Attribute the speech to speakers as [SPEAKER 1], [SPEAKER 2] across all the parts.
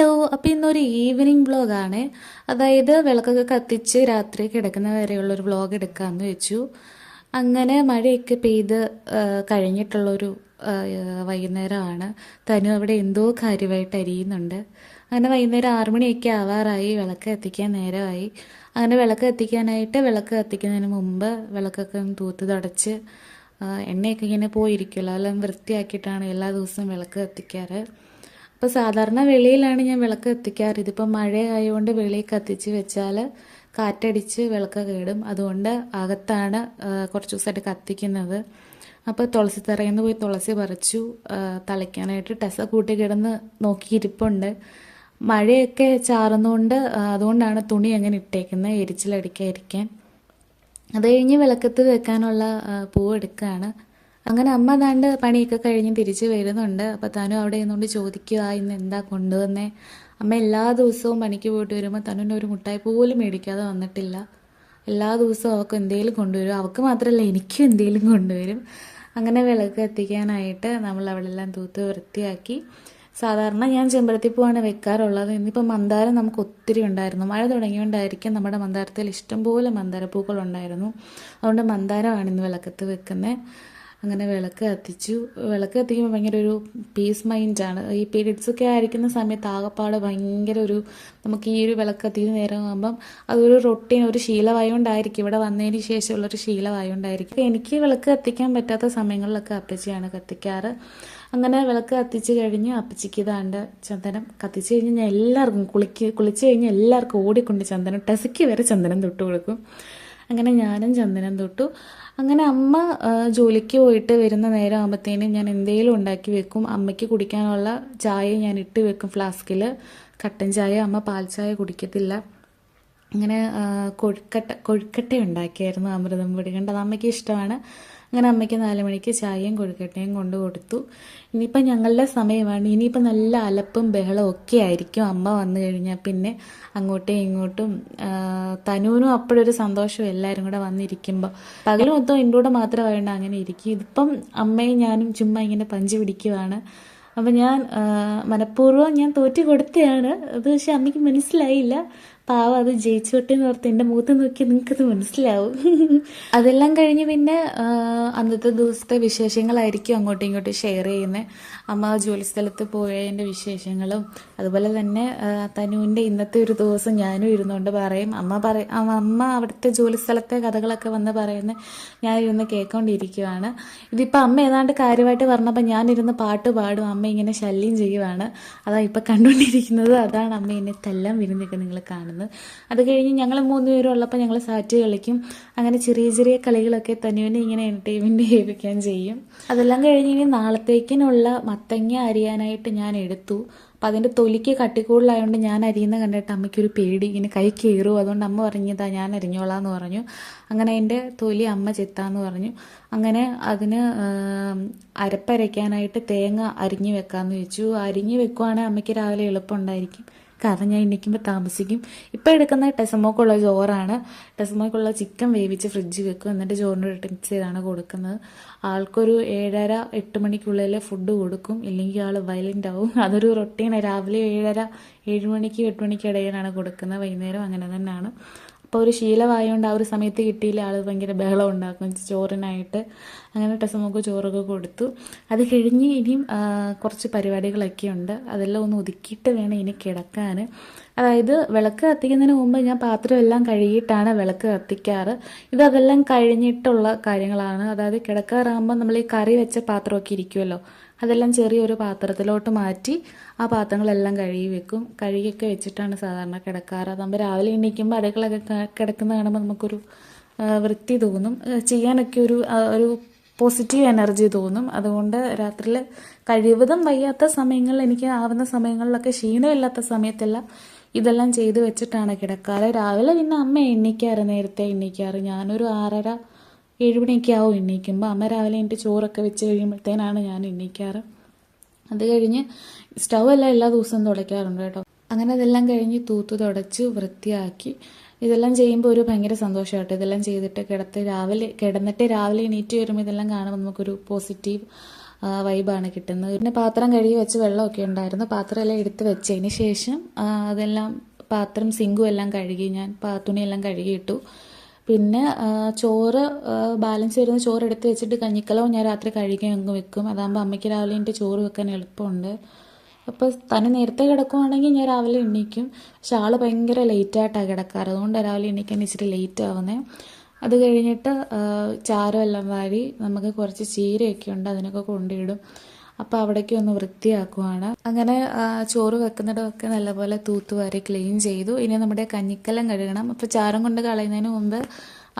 [SPEAKER 1] Hello അപ്പോൾ ഇന്നൊരു evening വ്ളോഗാണ് അതായത് വിളക്കൊക്കെ കത്തിച്ച് രാത്രി കിടക്കുന്ന വരെയുള്ള ഒരു വ്ളോഗ് എടുക്കാമെന്ന് വെച്ചു. അങ്ങനെ മഴയൊക്കെ പെയ്ത് കഴിഞ്ഞിട്ടുള്ള കഴിഞ്ഞിട്ടുള്ളൊരു വൈകുന്നേരമാണ്. തനു അവിടെ എന്തോ കാര്യമായിട്ട് അരിയുന്നുണ്ട്. അങ്ങനെ വൈകുന്നേരം ആറു മണിയൊക്കെ ആവാറായി വിളക്ക് എത്തിക്കാൻ നേരമായി. അങ്ങനെ വിളക്ക് എത്തിക്കാനായിട്ട് വിളക്ക് കത്തിക്കുന്നതിന് മുമ്പ് വിളക്കൊക്കെ ഒന്ന് തൂത്ത് തുടച്ച് എണ്ണയൊക്കെ ഇങ്ങനെ പോയിരിക്കുമല്ലോ അതെല്ലാം വൃത്തിയാക്കിയിട്ടാണ് എല്ലാ ദിവസവും വിളക്ക് കത്തിക്കാറ്. അപ്പോൾ സാധാരണ വെളിയിലാണ് ഞാൻ വിളക്ക് കത്തിക്കാറ്. ഇതിപ്പോൾ മഴ ആയതുകൊണ്ട് വെളിയിൽ കത്തിച്ച് വെച്ചാൽ കാറ്റടിച്ച് വിളക്ക് കേടും. അതുകൊണ്ട് അകത്താണ് കുറച്ച് ദിവസമായിട്ട് കത്തിക്കുന്നത്. അപ്പോൾ തുളസി തറയിൽ നിന്ന് പോയി തുളസി പറിച്ചു തളിക്കാനായിട്ട് ടെസ കൂട്ടി കിടന്ന് നോക്കിയിരിപ്പുണ്ട്. മഴയൊക്കെ ചാറുന്നതുകൊണ്ട് അതുകൊണ്ടാണ് തുണി അങ്ങനെ ഇട്ടേക്കുന്നത് എരിച്ചിലടിക്കാതിരിക്കാൻ. അത് കഴിഞ്ഞ് വിളക്കത്ത് വെക്കാനുള്ള പൂവ് എടുക്കുകയാണ് അങ്ങനെ അമ്മ താണ്ട് പണിയൊക്കെ കഴിഞ്ഞ് തിരിച്ച് വരുന്നുണ്ട്. അപ്പോൾ തനു അവിടെ നിന്നുകൊണ്ട് ചോദിക്കുക ഇന്ന് എന്താ കൊണ്ടുവന്നേ? അമ്മ എല്ലാ ദിവസവും പണിക്ക് പോയിട്ട് വരുമ്പോൾ തനുവിന് ഒരു മുട്ടായി പോലും മേടിക്കാതെ വന്നിട്ടില്ല. എല്ലാ ദിവസവും അവൾക്ക് എന്തെങ്കിലും കൊണ്ടുവരും. അവൾക്ക് മാത്രമല്ല എനിക്കും എന്തെങ്കിലും കൊണ്ടുവരും. അങ്ങനെ വിളക്ക് എത്തിക്കാനായിട്ട് നമ്മൾ അവിടെല്ലാം തൂത്ത് വൃത്തിയാക്കി. സാധാരണ ഞാൻ ചെമ്പരത്തി പൂവാണ് വെക്കാറുള്ളത്. ഇന്നിപ്പോൾ മന്ദാരം നമുക്ക് ഒത്തിരി ഉണ്ടായിരുന്നു. മഴ തുടങ്ങിയോണ്ടായിരിക്കും നമ്മുടെ മന്ദാരത്തിൽ ഇഷ്ടംപോലെ മന്ദാരപ്പൂക്കൾ ഉണ്ടായിരുന്നു. അതുകൊണ്ട് മന്ദാരമാണ് ഇന്ന് വിളക്കത്ത് വെക്കുന്നത് അങ്ങനെ വിളക്ക് കത്തിച്ചു. വിളക്ക് കത്തിക്കുമ്പോൾ ഭയങ്കര ഒരു പീസ് മൈൻഡാണ് ഈ പീരീഡ്സ് ഒക്കെ ആയിരിക്കുന്ന സമയത്ത് ആകപ്പാട് ഭയങ്കര ഒരു നമുക്ക് ഈ ഒരു വിളക്ക് കത്തിക്കുന്ന നേരം ആകുമ്പം അതൊരു റൊട്ടീൻ ഒരു ശീലമായോണ്ടായിരിക്കും ഇവിടെ വന്നതിന് ശേഷമുള്ളൊരു ശീലമായോണ്ടായിരിക്കും എനിക്ക് വിളക്ക് കത്തിക്കാൻ പറ്റാത്ത സമയങ്ങളിലൊക്കെ അപ്പച്ചിയാണ് കത്തിക്കാറ്. അങ്ങനെ വിളക്ക് കത്തിച്ച് കഴിഞ്ഞ് അപ്പച്ചിക്ക് ഇതാണ്ട് ചന്ദനം കത്തിച്ച് കഴിഞ്ഞ് ഞാൻ എല്ലാവർക്കും കുളിക്ക് കുളിച്ച് കഴിഞ്ഞ് എല്ലാവർക്കും ഓടിക്കൊണ്ട് ചന്ദനം ടെസയ്ക്ക് വരെ ചന്ദനം തൊട്ട് കൊടുക്കും. അങ്ങനെ ഞാനും ചന്ദനം തൊട്ടു. അങ്ങനെ അമ്മ ജോലിക്ക് പോയിട്ട് വരുന്ന നേരം ആകുമ്പോഴത്തേനും ഞാൻ എന്തെങ്കിലും ഉണ്ടാക്കി വെക്കും. അമ്മയ്ക്ക് കുടിക്കാനുള്ള ചായ ഞാൻ ഇട്ട് വെക്കും ഫ്ലാസ്കിൽ കട്ടൻ ചായ അമ്മ പാൽ ചായ കുടിക്കത്തില്ല. അങ്ങനെ കൊഴുക്കട്ട കൊഴുക്കട്ട ഉണ്ടാക്കിയായിരുന്നു അമൃതം പൊടി. കണ്ടത് അമ്മയ്ക്ക് ഇഷ്ടമാണ്. അങ്ങനെ അമ്മയ്ക്ക് നാല് മണിക്ക് ചായയും കൊഴുക്കട്ടയും കൊണ്ട് കൊടുത്തു. ഇനിയിപ്പോൾ ഞങ്ങളുടെ സമയമാണ്. ഇനിയിപ്പോൾ നല്ല അലപ്പും ബഹളവും ഒക്കെ ആയിരിക്കും അമ്മ വന്നു കഴിഞ്ഞാൽ പിന്നെ അങ്ങോട്ടും ഇങ്ങോട്ടും തനുവിനും അപ്പോഴൊരു സന്തോഷം എല്ലാവരും കൂടെ വന്നിരിക്കുമ്പോൾ. പകൽ മൊത്തം എന്റെ കൂടെ മാത്രമായതുകൊണ്ട് അങ്ങനെ ഇരിക്കും. ഇതിപ്പം അമ്മയും ഞാനും ചുമ്മാ ഇങ്ങനെ പഞ്ച് പിടിക്കുവാണ്. അപ്പം ഞാൻ മനഃപൂർവം ഞാൻ തോറ്റു കൊടുത്തതാണ്. അത് പക്ഷെ അമ്മയ്ക്ക് മനസ്സിലായില്ല. പാവം അത് ജയിച്ചോട്ടെ എന്ന് ഓർത്ത് എന്റെ മുഖത്ത് നോക്കി നിങ്ങൾക്കത് മനസ്സിലാവും. അതെല്ലാം കഴിഞ്ഞ് പിന്നെ അന്നത്തെ ദിവസത്തെ വിശേഷങ്ങളായിരിക്കും അങ്ങോട്ടും ഇങ്ങോട്ടും ഷെയർ ചെയ്യുന്നത് അമ്മ ജോലി സ്ഥലത്ത് പോയതിന്റെ വിശേഷങ്ങളും അതുപോലെ തന്നെ തനുവിന്റെ ഇന്നത്തെ ഒരു ദിവസം ഞാനും ഇരുന്നുകൊണ്ട് പറയും. അമ്മ പറയും അമ്മ അവിടുത്തെ ജോലി സ്ഥലത്തെ കഥകളൊക്കെ വന്ന് പറയുന്നത് ഞാൻ ഇരുന്ന് കേൾക്കൊണ്ടിരിക്കുവാണ്. ഇതിപ്പോൾ അമ്മ ഏതാണ്ട് കാര്യമായിട്ട് പറഞ്ഞപ്പോൾ ഞാനിരുന്ന് പാട്ട് പാടും. അമ്മ ഇങ്ങനെ ശല്യം ചെയ്യുവാണ്. അതാ ഇപ്പം കണ്ടുകൊണ്ടിരിക്കുന്നത്. അതാണ് അമ്മ എന്നെ തെല്ലാം വിരുന്നൊക്കെ നിങ്ങൾ കാണുന്നത്. അത് കഴിഞ്ഞ് ഞങ്ങൾ മൂന്ന് പേരും ഉള്ളപ്പോൾ ഞങ്ങൾ സാറ്റ് കളിക്കും. അങ്ങനെ ചെറിയ ചെറിയ കളികളൊക്കെ തനുവിനെ ഇങ്ങനെ എന്റർടൈൻമെന്റ് ചെയ്യിപ്പിക്കാൻ ചെയ്യും. അതെല്ലാം കഴിഞ്ഞ് ഇനി നാളത്തേക്കിനുള്ള മത്തങ്ങ അരിയാനായിട്ട് ഞാൻ എടുത്തു. അപ്പം അതിന്റെ തൊലിക്ക് കട്ടിക്കൂടുതലായതുകൊണ്ട് ഞാൻ അരിയുന്ന കണ്ടിട്ട് അമ്മയ്ക്കൊരു പേടി. ഇങ്ങനെ കൈ കയറും അതുകൊണ്ട് അമ്മ പറഞ്ഞതാ ഞാൻ അരിഞ്ഞോളാം എന്ന് പറഞ്ഞു. അങ്ങനെ എന്റെ തൊലി അമ്മ ചെത്താന്ന് പറഞ്ഞു. അങ്ങനെ അതിന് അരപ്പരയ്ക്കാനായിട്ട് തേങ്ങ അരിഞ്ഞു വെക്കാമെന്ന് വെച്ചു. അരിഞ്ഞു വെക്കുവാണെങ്കിൽ അമ്മയ്ക്ക് രാവിലെ എളുപ്പമുണ്ടായിരിക്കും. കാരണം ഞാൻ എണ്ണിക്കുമ്പോൾ താമസിക്കും. ഇപ്പോൾ എടുക്കുന്ന ടെസമോക്കുള്ള ചോറാണ്. ടെസമോക്കുള്ള ചിക്കൻ വേവിച്ച് ഫ്രിഡ്ജിൽ വെക്കും. എന്നിട്ട് ചോറിന്റെ ഇട്ട് മിക്സ് ചെയ്താണ് കൊടുക്കുന്നത്. ആൾക്കൊരു ഏഴര എട്ട് മണിക്കുള്ളിൽ ഫുഡ് കൊടുക്കും. ഇല്ലെങ്കിൽ ആൾ വയലന്റ് ആവും. അതൊരു റൊട്ടീനാണ് രാവിലെ ഏഴര ഏഴ് മണിക്ക് എട്ട് മണിക്ക് ഇടയിലാണ് കൊടുക്കുന്നത്. വൈകുന്നേരം അങ്ങനെ തന്നെയാണ്. അപ്പോൾ ഒരു ശീലമായതുകൊണ്ട് ആ ഒരു സമയത്ത് കിട്ടിയില്ല. ആൾ ഭയങ്കര ബഹളം ഉണ്ടാക്കും. ചോറിനായിട്ട് അങ്ങനെ ടെസമോക്ക് ചോറൊക്കെ കൊടുത്തു. അത് കഴിഞ്ഞ് ഇനിയും കുറച്ച് പരിപാടികളൊക്കെ ഉണ്ട്. അതെല്ലാം ഒന്ന് ഒതുക്കിയിട്ട് വേണം ഇനി കിടക്കാൻ അതായത് വിളക്ക് കത്തിക്കുന്നതിന് മുമ്പ് ഞാൻ പാത്രം എല്ലാം കഴുകിയിട്ടാണ് വിളക്ക് കത്തിക്കാറ്. ഇത് അതെല്ലാം കഴിഞ്ഞിട്ടുള്ള കാര്യങ്ങളാണ്. അതായത് കിടക്കാറാകുമ്പോൾ നമ്മൾ ഈ കറി വെച്ച പാത്രമൊക്കെ ഇരിക്കുമല്ലോ അതെല്ലാം ചെറിയൊരു പാത്രത്തിലോട്ട് മാറ്റി ആ പാത്രങ്ങളെല്ലാം കഴുകി വെക്കും. കഴുകിയൊക്കെ വെച്ചിട്ടാണ് സാധാരണ കിടക്കാറ്. അതാകുമ്പോൾ രാവിലെ എണീക്കുമ്പോൾ അടുക്കളൊക്കെ കിടക്കുന്ന കാണുമ്പോൾ നമുക്കൊരു വൃത്തി തോന്നും. ചെയ്യാനൊക്കെ ഒരു ഒരു പോസിറ്റീവ് എനർജി തോന്നും. അതുകൊണ്ട് രാത്രിയിൽ കഴിവതും വയ്യാത്ത സമയങ്ങളിൽ എനിക്ക് ആവുന്ന സമയങ്ങളിലൊക്കെ ക്ഷീണമില്ലാത്ത സമയത്തെല്ലാം ഇതെല്ലാം ചെയ്ത് വെച്ചിട്ടാണ് കിടക്കാറ്. രാവിലെ പിന്നെ അമ്മ എണ്ണിക്കാറ് നേരത്തെ എണ്ണിക്കാറ് ഞാനൊരു ആറര ഏഴുമണിയൊക്കെ ആവും എണ്ണീക്കുമ്പോൾ അമ്മ രാവിലെ എന്റെ ചോറൊക്കെ വെച്ച് കഴിയുമ്പോഴത്തേനാണ് ഞാൻ എണ്ണീക്കാറ് അത് കഴിഞ്ഞ് സ്റ്റൗ എല്ലാം എല്ലാ ദിവസവും തുടയ്ക്കാറുണ്ട് കേട്ടോ. അങ്ങനെ അതെല്ലാം കഴിഞ്ഞ് തൂത്ത് തുടച്ച് വൃത്തിയാക്കി. ഇതെല്ലാം ചെയ്യുമ്പോൾ ഒരു ഭയങ്കര സന്തോഷമായിട്ട് ഇതെല്ലാം ചെയ്തിട്ട് കിടത്ത് രാവിലെ കിടന്നിട്ട് രാവിലെ എണീറ്റ് വരുമ്പോൾ ഇതെല്ലാം കാണുമ്പോൾ നമുക്കൊരു പോസിറ്റീവ് വൈബാണ് കിട്ടുന്നത്. പിന്നെ പാത്രം കഴുകി വെച്ച് വെള്ളമൊക്കെ ഉണ്ടായിരുന്നു. പാത്രം എല്ലാം എടുത്ത് വെച്ചതിന് ശേഷം അതെല്ലാം പാത്രം സിങ്കും എല്ലാം കഴുകി ഞാൻ തുണിയെല്ലാം കഴുകിയിട്ടു. പിന്നെ ചോറ് ബാലൻസ് വരുന്ന ചോറ് എടുത്ത് വെച്ചിട്ട് കഞ്ഞിക്കലവും ഞാൻ രാത്രി കഴിക്കാൻ അങ്ങ് വെക്കും. അതാകുമ്പോൾ അമ്മയ്ക്ക് രാവിലെ എന്റെ ചോറ് വെക്കാൻ എളുപ്പമുണ്ട്. അപ്പോൾ തന്നെ നേരത്തെ കിടക്കുവാണെങ്കിൽ ഞാൻ രാവിലെ എണീക്കും. പക്ഷെ ആൾ ഭയങ്കര ലേറ്റായിട്ടാണ് കിടക്കാറ്. അതുകൊണ്ട് രാവിലെ എണീക്കാൻ ഇച്ചിരി ലേറ്റ് ആവുന്നേ. അത് കഴിഞ്ഞിട്ട് ചാരം എല്ലാം വാരി നമുക്ക് കുറച്ച് ചീരയൊക്കെ ഉണ്ട് അതിനൊക്കെ കൊണ്ടിടും അപ്പോൾ അവിടേക്ക് ഒന്ന് വൃത്തിയാക്കുവാണ്. അങ്ങനെ ചോറ് വെക്കുന്നിടമൊക്കെ നല്ലപോലെ തൂത്തുവാരി ക്ലീൻ ചെയ്തു. ഇനി നമ്മുടെ കഞ്ഞിക്കലം കഴുകണം. അപ്പോൾ ചാരം കൊണ്ട് കളയുന്നതിന് മുമ്പ്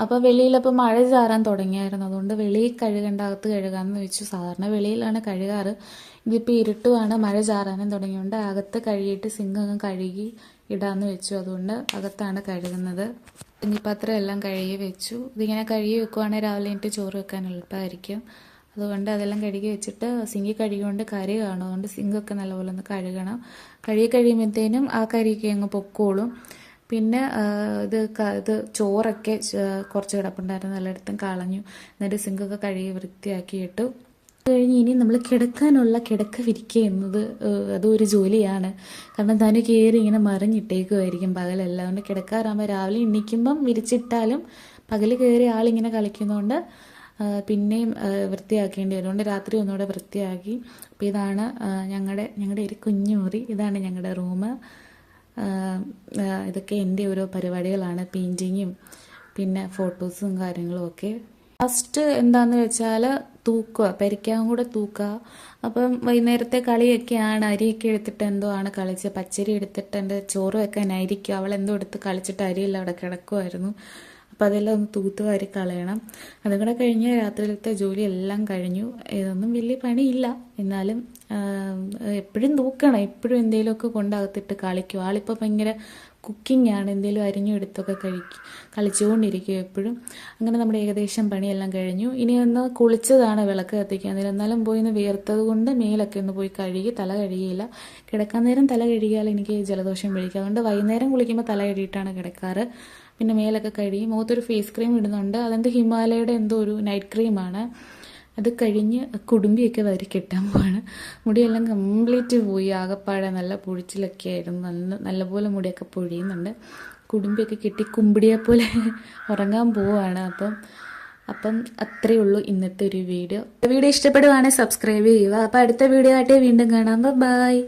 [SPEAKER 1] അപ്പോൾ വെളിയിലപ്പോൾ മഴ ചാറാൻ തുടങ്ങിയായിരുന്നു. അതുകൊണ്ട് വെളിയിൽ കഴുകേണ്ട അകത്ത് കഴുകാമെന്ന് വെച്ചു. സാധാരണ വെളിയിലാണ് കഴുകാറ്. ഇതിപ്പോൾ ഇരുട്ടുമാണ് മഴ ചാറാനും തുടങ്ങിയുകൊണ്ട് അകത്ത് കഴുകിയിട്ട് സിങ്ക് കഴുകി ഇടാന്ന് വെച്ചു. അതുകൊണ്ട് അകത്താണ് കഴുകുന്നത്. കുഞ്ഞിപ്പാത്രം എല്ലാം കഴുകി വെച്ചു. ഇതിങ്ങനെ കഴുകി വെക്കുവാണെങ്കിൽ രാവിലെ എനിക്ക് ചോറ് വെക്കാൻ എളുപ്പമായിരിക്കും അതുകൊണ്ട് അതെല്ലാം കഴുകി വെച്ചിട്ട് സിങ്കി കഴുകിക്കൊണ്ട് കരി കാണും. അതുകൊണ്ട് സിങ്കൊക്കെ നല്ലപോലെ ഒന്ന് കഴുകണം. കഴുകി കഴിയുമ്പോഴത്തേനും ആ കരിയൊക്കെ അങ്ങ് പൊക്കോളും. പിന്നെ ഇത് ഇത് ചോറൊക്കെ കുറച്ച് കിടപ്പുണ്ടായിരുന്നു. എല്ലായിടത്തും കളഞ്ഞു. എന്നിട്ട് സിങ്കൊക്കെ കഴുകി വൃത്തിയാക്കി ഇട്ടു അത് കഴിഞ്ഞ് ഇനി നമ്മൾ കിടക്കാനുള്ള കിടക്ക വിരിക്കുക എന്നത് അതൊരു ജോലിയാണ്. കാരണം തന്നെ കയറി ഇങ്ങനെ മറിഞ്ഞിട്ടേക്കുമായിരിക്കും പകലെല്ലാം. അതുകൊണ്ട് കിടക്കാറാകുമ്പോൾ രാവിലെ എണീക്കുമ്പം വിരിച്ചിട്ടാലും പകൽ കയറി ആളിങ്ങനെ കളിക്കുന്നതുകൊണ്ട് പിന്നെയും വൃത്തിയാക്കേണ്ടി വരും. അതുകൊണ്ട് രാത്രി ഒന്നുകൂടെ വൃത്തിയാക്കി. അപ്പോൾ ഇതാണ് ഞങ്ങളുടെ ഞങ്ങളുടെ ഒരു കുഞ്ഞു മുറി ഇതാണ് ഞങ്ങളുടെ റൂം ഇതൊക്കെ എന്റെ ഓരോ പരിപാടികളാണ്. പെയിന്റിങ്ങും പിന്നെ ഫോട്ടോസും കാര്യങ്ങളും ഒക്കെ. ഫസ്റ്റ് എന്താന്ന് വെച്ചാൽ തൂക്കുക പരിക്കാൻ കൂടെ തൂക്കുക. അപ്പം വൈകുന്നേരത്തെ കളിയൊക്കെയാണ് അരിയൊക്കെ എടുത്തിട്ട് എന്തോ ആണ് കളിച്ച് പച്ചരി എടുത്തിട്ട് എന്റെ ചോറ് വെക്കാനായിരിക്കും അവൾ എന്തോ എടുത്ത് കളിച്ചിട്ട് അരിയെല്ലാം അവിടെ കിടക്കുമായിരുന്നു അപ്പം അതെല്ലാം ഒന്ന് തൂത്തുവാരി കളയണം. അതും കൂടെ കഴിഞ്ഞ് രാത്രിയിലത്തെ ജോലി എല്ലാം കഴിഞ്ഞു. ഇതൊന്നും വലിയ പണിയില്ല. എന്നാലും എപ്പോഴും തൂക്കണം. എപ്പോഴും എന്തെങ്കിലുമൊക്കെ കൊണ്ടകത്തിട്ട് കളിക്കും. ആളിപ്പോൾ ഭയങ്കര കുക്കിംഗ് ആണ് എന്തെങ്കിലും അരിഞ്ഞു എടുത്തൊക്കെ കഴിക്കും കളിച്ചുകൊണ്ടിരിക്കും എപ്പോഴും. അങ്ങനെ നമ്മുടെ ഏകദേശം പണിയെല്ലാം കഴിഞ്ഞു. ഇനി ഒന്ന് കുളിച്ചതാണ് വിളക്ക് കത്തിക്കാൻ. നേരം എന്നാലും പോയി ഒന്ന് വിയർത്തത് കൊണ്ട് മേലൊക്കെ ഒന്ന് പോയി കഴുകി തല കഴുകിയില്ല. കിടക്കാൻ നേരം തല കഴുകിയാൽ എനിക്ക് ജലദോഷം പിടിക്കും. അതുകൊണ്ട് വൈകുന്നേരം കുളിക്കുമ്പോൾ തല കഴുകിയിട്ടാണ് കിടക്കാറ്. പിന്നെ മേലൊക്കെ കഴുകി മുഖത്തൊരു ഫേസ് ക്രീം ഇടുന്നുണ്ട്. അതെന്ത് ഹിമാലയയുടെ എന്തോ ഒരു നൈറ്റ് ക്രീമാണ് അത് കഴിഞ്ഞ് കുടുംബിയൊക്കെ വരി കെട്ടാൻ പോവാണ്. മുടിയെല്ലാം കംപ്ലീറ്റ് പോയി. ആകപ്പാടെ നല്ല പൊഴിച്ചിലൊക്കെ ആയിരുന്നു. നല്ല നല്ലപോലെ മുടിയൊക്കെ പൊഴിയുന്നുണ്ട്. കുടുംബിയൊക്കെ കെട്ടി കുമ്പിടിയെ പോലെ ഉറങ്ങാൻ പോവാണ്. അപ്പം അപ്പം അത്രയേ ഉള്ളൂ ഇന്നത്തെ ഒരു വീഡിയോ. വീഡിയോ ഇഷ്ടപ്പെടുവാണെങ്കിൽ സബ്സ്ക്രൈബ് ചെയ്യുക. അപ്പം അടുത്ത വീഡിയോ ആയിട്ട് വീണ്ടും കാണാം. ബൈ